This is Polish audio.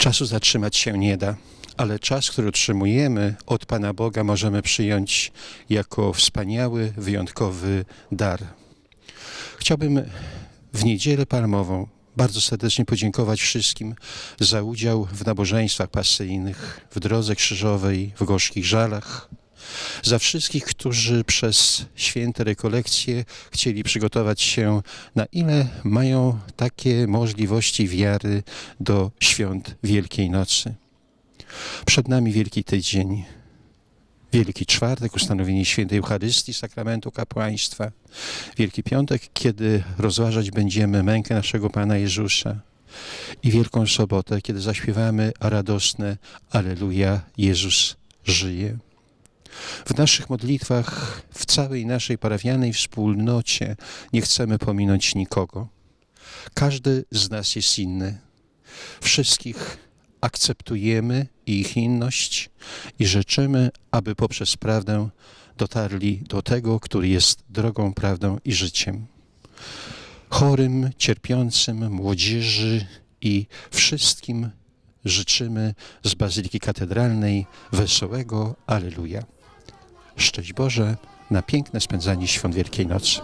Czasu zatrzymać się nie da, ale czas, który otrzymujemy od Pana Boga, możemy przyjąć jako wspaniały, wyjątkowy dar. Chciałbym w niedzielę palmową bardzo serdecznie podziękować wszystkim za udział w nabożeństwach pasyjnych, w drodze krzyżowej, w gorzkich żalach, za wszystkich, którzy przez święte rekolekcje chcieli przygotować się, na ile mają takie możliwości wiary do świąt Wielkiej Nocy. Przed nami Wielki Tydzień, Wielki Czwartek, ustanowienie Świętej Eucharystii, sakramentu kapłaństwa, Wielki Piątek, kiedy rozważać będziemy mękę naszego Pana Jezusa i Wielką Sobotę, kiedy zaśpiewamy radosne Alleluja, Jezus żyje. W naszych modlitwach, w całej naszej parafialnej wspólnocie nie chcemy pominąć nikogo. Każdy z nas jest inny. Wszystkich akceptujemy ich inność i życzymy, aby poprzez prawdę dotarli do tego, który jest drogą, prawdą i życiem. Chorym, cierpiącym, młodzieży i wszystkim życzymy z Bazyliki Katedralnej wesołego Alleluja. Szczęść Boże na piękne spędzanie świąt Wielkiej Nocy.